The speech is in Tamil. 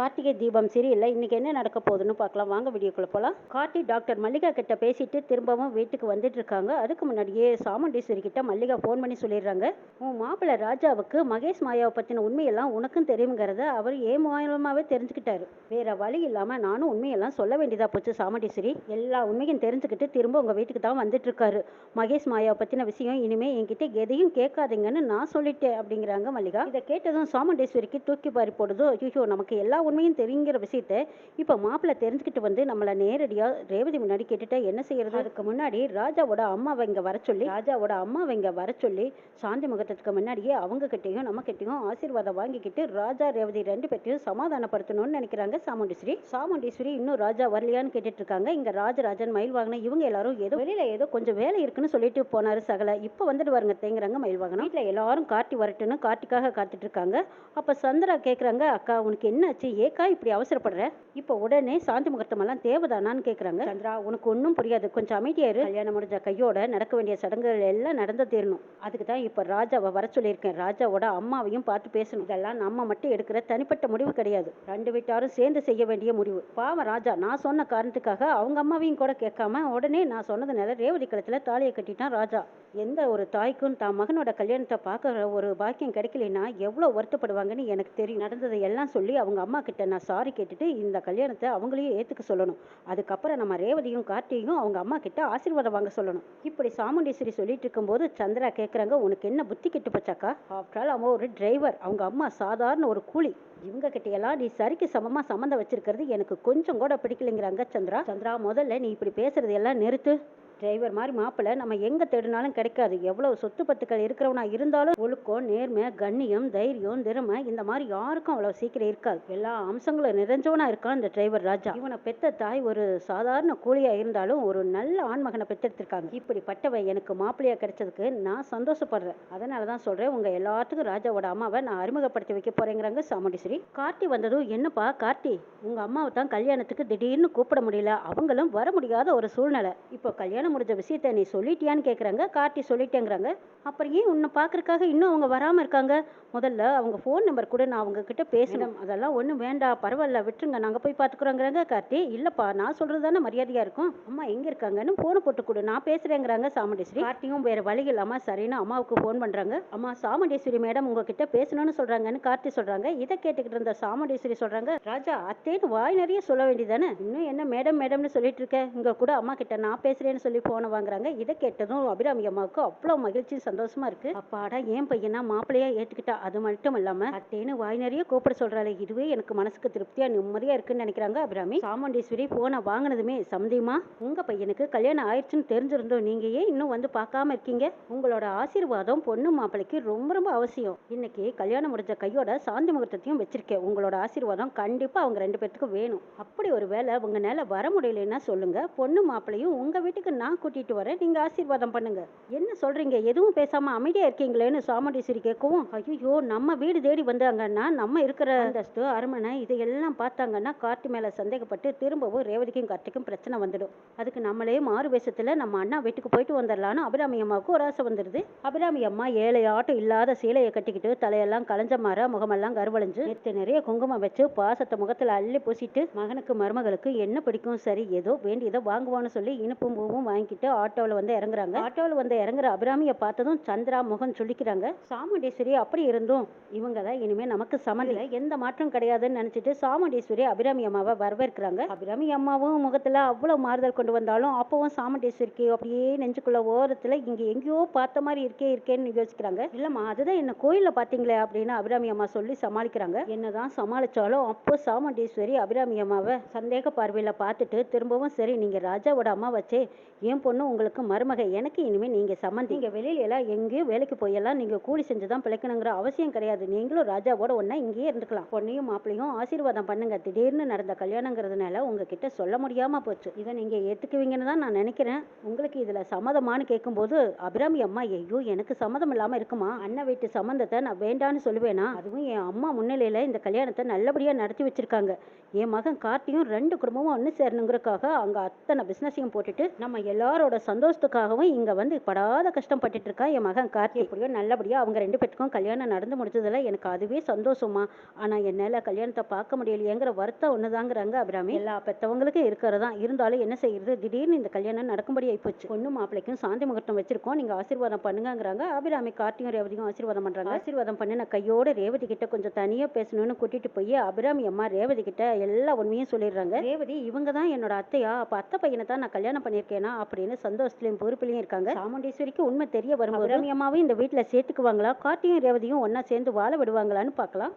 கார்த்திகை தீபம் சீரியல்ல இன்னைக்கு என்ன நடக்க போகுதுன்னு பார்க்கலாம். வாங்க வீடியோக்குள்ள போலாம். கார்த்தி டாக்டர் மல்லிகா கிட்ட பேசிட்டு திரும்பவும் வீட்டுக்கு வந்துட்டு இருக்காங்க. அதுக்கு முன்னாடியே சாமுண்டீஸ்வரி கிட்ட மல்லிகா ஃபோன் பண்ணி சொல்லிடுறாங்க. உன் மாப்பிள்ளை ராஜாவுக்கு மகேஷ் மாயாவை பத்தின உண்மையெல்லாம் உனக்கும் தெரியுங்கிறத அவர் ஏன் மூலமாவே தெரிஞ்சுக்கிட்டாரு? வேற வழி இல்லாம நானும் உண்மையெல்லாம் சொல்ல வேண்டியதா போச்சு சாமுண்டீஸ்வரி. எல்லா உண்மையும் தெரிஞ்சுக்கிட்டு திரும்ப உங்க வீட்டுக்கு தான் வந்துட்டு இருக்காரு. மகேஷ் மாயாவை பத்தின விஷயம் இனிமே என்கிட்ட எதையும் கேட்காதீங்கன்னு நான் சொல்லிட்டேன் அப்படிங்கிறாங்க மல்லிகா. இதை கேட்டதும் சாமுண்டேஸ்வரிக்கு தூக்கி பாரி போடுதோ. ஐயோ நமக்கு எல்லா உண்மையும் தெரியுங்கிற விஷயத்த இப்போ மாப்பிள்ளை தெரிஞ்சுக்கிட்டு வந்து நம்மளை நேரடியாக ரேவதி முன்னாடி கேட்டுட்டா என்ன செய்யறது? அதுக்கு முன்னாடி ராஜாவோட அம்மாவை இங்கே வர சொல்லி ராஜாவோட அம்மாவை இங்கே வர சொல்லி சாந்தி முகூர்த்தத்துக்கு முன்னாடியே அவங்க கிட்டேயும் நம்ம கிட்டேயும் ஆசீர்வாதம் வாங்கிக்கிட்டு ராஜா ரேவதி ரெண்டு பேர்த்தையும் சமாதானப்படுத்தணும்னு நினைக்கிறாங்க சாமுண்டீஸ்வரி. சாமுண்டீஸ்வரி இன்னும் ராஜா வரலையான்னு கேட்டுட்டு இருக்காங்க இங்க ராஜராஜன் மயில் வாங்கின இவங்க எல்லாரும் ஏதோ வெளியில ஏதோ கொஞ்சம் வேலை இருக்குன்னு சொல்லிட்டு போனாரு சகல. இப்போ வந்துட்டு வருங்க தேங்குறாங்க மயில் வாங்கினா வீட்டில் எல்லாரும் கார்த்தி வரட்டுன்னு கார்த்திக்காக காத்துட்டு இருக்காங்க அப்ப சந்திரா கேக்குறாங்க அக்கா உனக்கு என்னாச்சு? ஏக்கா இப்படி அவசரப்படுற? இப்போ உடனே சாந்தி முகூர்த்தம் எல்லாம் தேவைதானான்னு கேட்குறாங்க சந்திரா உனக்கு ஒன்றும் புரியாது. கொஞ்சம் அமைதியாரு கல்யாணம் முடிஞ்ச கையோட நடக்க வேண்டிய சடங்குகள் எல்லாம் நடந்து தீரணும். அதுக்கு தான் இப்போ ராஜாவை வர சொல்லியிருக்கேன். ராஜாவோட அம்மாவையும் பார்த்து பேசணும். இதெல்லாம் நம்ம மட்டும் எடுக்கிற தனிப்பட்ட முடிவு கிடையாது. ரெண்டு வீட்டாரும் சேர்ந்து செய்ய வேண்டிய முடிவு. பாவம் ராஜா நான் சொன்ன காரணத்துக்காக அவங்க அம்மாவையும் கூட கேட்காம உடனே நான் சொன்னதுனால ரேவதி கழுத்தில் தாலியை கட்டிட்டான் ராஜா. எந்த ஒரு தாய்க்கும் தான் மகனோட கல்யாணத்தை பார்க்குற ஒரு பாக்கியம் கிடைக்கலனா எவ்வளோ வருத்தப்படுவாங்கன்னு எனக்கு தெரியும். நடந்ததை எல்லாம் சொல்லி அவங்க அம்மா கிட்ட நான் சாரி கேட்டுட்டு இந்த கல்யாணத்தை அவங்களையும் ஏற்றுக்க சொல்லணும். அதுக்கப்புறம் நம்ம ரேவதியும் கார்த்தியும் அவங்க அம்மா கிட்ட ஆசீர்வாதம் வாங்க சொல்லணும். இப்படி சாமுண்டீஸ்வரி சொல்லிட்டு இருக்கும்போது சந்திரா கேட்குறாங்க உனக்கு என்ன புத்தி கெட்டு போச்சாக்கா? ஆஃப்டர் ஆல் அவன் ஒரு டிரைவர் அவங்க அம்மா சாதாரண ஒரு கூலி. இவங்க கிட்டையெல்லாம் நீ சரிக்கு சமமாக சம்மந்தம் வச்சிருக்கிறது எனக்கு கொஞ்சம் கூட பிடிக்கலைங்கிறாங்க சந்திரா. சந்திரா முதல்ல நீ இப்படி பேசுறது எல்லாம் நிறுத்து. டிரைவர் மாதிரி மாப்பிள்ளை நம்ம எங்க தேடினாலும் கிடைக்காது. எவ்வளவு சொத்து பத்துக்கள் இருக்கிறவனா இருந்தாலும் ஒழுக்கம் நேர்மை கண்ணியம் தைரியம் திறமை இந்த மாதிரி யாருக்கும் அவ்வளவு சீக்கிரம் இருக்காது. எல்லா அம்சங்களும் நிறைஞ்சவனா இருக்கான் இந்த டிரைவர் ராஜா. இவனை பெத்த தாய் ஒரு சாதாரண கூலியா இருந்தாலும் ஒரு நல்ல ஆண்மகனை பெற்றெடுத்திருக்காங்க. இப்படிப்பட்டவன் எனக்கு மாப்பிள்ளையா கிடைச்சதுக்கு நான் சந்தோஷப்படுறேன். அதனால தான் சொல்றேன் உங்க எல்லாத்துக்கும் ராஜாவோட அம்மாவை நான் அறிமுகப்படுத்தி வைக்க போறேங்கிறாங்க சாமுண்டீஸ்வரி. கார்த்தி வந்ததும் என்னப்பா கார்த்தி உங்க அம்மாவை தான் கல்யாணத்துக்கு திடீர்னு கூப்பிட முடியல. அவங்களும் வர முடியாத ஒரு சூழ்நிலை. இப்போ கல்யாணம் முடிஞ்ச விஷயத்த நீ சொல்லிட்டியான்னு கேட்குறாங்க கார்த்தி சொல்லிட்டேங்கிறாங்க. அப்புறம் ஏன் உன்னை பார்க்கறக்காக இன்னும் அவங்க வராமல் இருக்காங்க? முதல்ல அவங்க ஃபோன் நம்பர் கூட நான் அவங்க கிட்ட பேசணும் அதெல்லாம் ஒன்றும் வேண்டாம் பரவாயில்ல விட்டுருங்க நாங்கள் போய் பார்த்துக்குறோங்கிறாங்க கார்த்தி. இல்லைப்பா நான் சொல்கிறது தானே மரியாதையாக இருக்கும். அம்மா எங்கே இருக்காங்கன்னு ஃபோனை போட்டு கொடு நான் பேசுகிறேங்கிறாங்க சாமுண்டேஸ்வரி. கார்த்தியும் வேறு வழி இல்லாமல் சரின்னு அம்மாவுக்கு ஃபோன் பண்ணுறாங்க அம்மா சாமுண்டேஸ்வரி மேடம் உங்ககிட்ட பேசணும்னு சொல்கிறாங்கன்னு கார்த்தி சொல்கிறாங்க இதை கேட்டுக்கிட்டு இருந்த சாமுண்டேஸ்வரி சொல்கிறாங்க ராஜா அத்தேன்னு வாய் நிறைய சொல்ல வேண்டியதானே இன்னும் என்ன மேடம் மேடம்னு சொல்லிட்டு இருக்க? இங்கே கூட அம்மா கிட்ட நான் பேசுகிறேன்னு சொல்லி ஃபோனை வாங்குறாங்க. இதை கேட்டதும் அபிராமி அம்மாவுக்கு அவ்வளோ மகிழ்ச்சி சந்தோஷமா இருக்கு. அப்பாடா ஏன் பையனா மாப்பிள்ளையா ஏற்றுக்கிட்டா அது மட்டும் இல்லாம அத்தேன்னு வாய் நிறைய கூப்பிட சொல்றாள் இதுவே எனக்கு மனசுக்கு திருப்தியா நிம்மதியா இருக்குன்னு நினைக்கிறாங்க அபிராமி. சாமுண்டீஸ்வரி போனை வாங்கினதுமே சம்மதியுமா உங்க பையனுக்கு கல்யாணம் ஆயிடுச்சுன்னு தெரிஞ்சிருந்தோம். நீங்க ஏன் இன்னும் வந்து பார்க்காம இருக்கீங்க? உங்களோட ஆசீர்வாதம் பொண்ணு மாப்பிள்ளைக்கு ரொம்ப ரொம்ப அவசியம். இன்னைக்கு கல்யாணம் முடிஞ்ச கையோட சாந்தி முகூர்த்தத்தையும் வச்சிருக்கேன். உங்களோட ஆசீர்வாதம் கண்டிப்பா அவங்க ரெண்டு பேர்த்துக்கும் வேணும். அப்படி ஒரு வேளை நேரம் வர முடியலன்னா சொல்லுங்க. பொண்ணு மாப்பிள்ளையும் உங்க வீட்டுக்கு நான் நான் கூட்டிட்டு வரேன். நீங்க ஆசீர்வாதம் பண்ணுங்க. என்ன சொல்றீங்க? எதுவும் பேசாம அமைதியா இருக்கீங்களேன்னு சாமுண்டீஸ்வரி கேட்கவும் ஐயோ நம்ம வீடு தேடி வந்தாங்கன்னா நம்ம இருக்கிற அந்தஸ்து அரமனை இதையெல்லாம் பார்த்தாங்கன்னா கார்த்தி மேல சந்தேகப்பட்டு திரும்பவும் ரேவதிக்கும் கார்த்திக்கும் பிரச்சனை வந்துடும். அதுக்கு நம்மளே மாறு வேஷத்தில் நம்ம அண்ணா வீட்டுக்கு போயிட்டு வந்துடலான்னு அபிராமி அம்மாவுக்கு ஒரு ஆசை வந்துடுது அபிராமி அம்மா ஏழை ஆட்டம் இல்லாத சீலையை கட்டிக்கிட்டு தலையெல்லாம் களைஞ்ச மாற முகமெல்லாம் கருவழிஞ்சு நேற்று நிறைய குங்குமம் வச்சு பாசத்தை முகத்துல அள்ளி பூசிட்டு மகனுக்கு மருமகளுக்கு என்ன பிடிக்கும்? சரி ஏதோ வேண்டியதை வாங்குவான்னு சொல்லி இனிப்பும் பூவும் வாங்கிட்டு ஆட்டோவில் வந்து இறங்குறாங்க. ஆட்டோவில் வந்து இறங்குற அபிராமியை பார்த்ததும் சந்திரா முகம் சொல்லிக்கிறாங்க சாமுண்டீஸ்வரி அப்படி இருந்தும் இவங்க தான் இனிமே நமக்கு சமநிலை எந்த மாற்றம் கிடையாதுன்னு நினச்சிட்டு சாமுண்டீஸ்வரி அபிராமி அம்மாவை வரவேற்கிறாங்க. அபிராமி அம்மாவும் முகத்தில் அவ்வளோ மாறுதல் கொண்டு வந்தாலும் அப்பவும் சாமுண்டீஸ்வரிக்கு அப்படியே நெஞ்சுக்குள்ள ஓரத்தில் இங்கே எங்கேயோ பார்த்த மாதிரி இருக்கே இருக்கேன்னு யோசிக்கிறாங்க. இல்லைம்மா அதுதான் என்ன கோயிலில் பார்த்தீங்களே அப்படின்னு அபிராமி அம்மா சொல்லி சமாளிக்கிறாங்க. என்னதான் சமாளித்தாலும் அப்போ சாமுண்டீஸ்வரி அபிராமி அம்மாவை சந்தேக பார்வையில் பார்த்துட்டு திரும்பவும் சரி நீங்கள் ராஜாவோட அம்மா வச்சே என் பொண்ணு உங்களுக்கு மருமக எனக்கு இனிமேல் நீங்கள் சம்மந்தி. இங்கே வெளியில எல்லாம் எங்கேயும் வேலைக்கு போயெல்லாம் நீங்கள் கூலி செஞ்சு தான் பிழைக்கணுங்கிற அவசியம் கிடையாது. நீங்களும் ராஜாவோட ஒன்றா இங்கேயே இருந்துக்கலாம். பொண்ணையும் மாப்பிளையும் ஆசீர்வாதம் பண்ணுங்க. திடீர்னு நடந்த கல்யாணங்கிறதுனால உங்ககிட்ட சொல்ல முடியாம போச்சு. இதை நீங்கள் ஏற்றுக்குவீங்கன்னு தான் நான் நினைக்கிறேன். உங்களுக்கு இதில் சம்மதமான்னு கேட்கும்போது அபிராமி அம்மா ஐயோ எனக்கு சம்மதம் இல்லாமல் இருக்குமா? அண்ணன் வீட்டு சம்மந்தத்தை நான் வேண்டான்னு சொல்லுவேனா? அதுவும் என் அம்மா முன்னிலையில் இந்த கல்யாணத்தை நல்லபடியாக நடத்தி வச்சிருக்காங்க. என் மகன் கார்த்தியும் ரெண்டு குடும்பமும் ஒன்று சேரணுங்கிறதுக்காக அங்கே அத்தனை பிஸ்னஸையும் போட்டுட்டு நம்ம எல்லாரோட சந்தோஷத்துக்காகவும் இங்கே வந்து படாத கஷ்டப்பட்டுட்டு இருக்கான் என் மகன் கார்த்தி. எப்படியோ நல்லபடியாக அவங்க ரெண்டு பேருக்கும் கல்யாணம் நடந்து முடிச்சதில் எனக்கு அதுவே சந்தோஷமா. ஆனால் என்னால் கல்யாணத்தை பார்க்க முடியலையேங்கிற வருத்தம் ஒன்று தாங்கிறாங்க அபிராமி. எல்லா பெற்றவங்களுக்கும் இருக்கிறதா இருந்தாலும் என்ன செய்யறது? திடீர்னு இந்த கல்யாணம் நடக்கும்படி ஆயிப்போச்சு பொண்ணு மாப்பிள்ளைக்கும் சாந்தி முகூர்த்தம் வச்சிருக்கோம். நீங்கள் ஆசீர்வாதம் பண்ணுங்கங்கிறாங்க. அபிராமி கார்த்தியும் ரேவதியும் ஆசீர்வாதம் பண்ணுறாங்க ஆசீர்வாதம் பண்ணி நான் கையோட ரேவதி கிட்ட கொஞ்சம் தனியாக பேசணும்னு கூட்டிட்டு போய் அபிராமி அம்மா ரேவதி கிட்ட எல்லா உண்மையும் சொல்லிடுறாங்க. ரேவதி இவங்க தான் என்னோட அத்தையா? அப்போ அத்தை பையனை தான் நான் கல்யாணம் பண்ணியிருக்கேனா? அப்படின்னு சந்தோஷத்துலையும் பொறுப்புலையும் இருக்காங்க. சாமுண்டீஸ்வரிக்கு உண்மை தெரிய வரும் அபிராமி அம்மாவும் இந்த வீட்டில் சேர்த்துக்குவாங்களா? கார்த்தியும் ரேவதியும் ஒன்றா சேர்ந்து வாழ விடுவாங்களான்னு பார்க்கலாம்.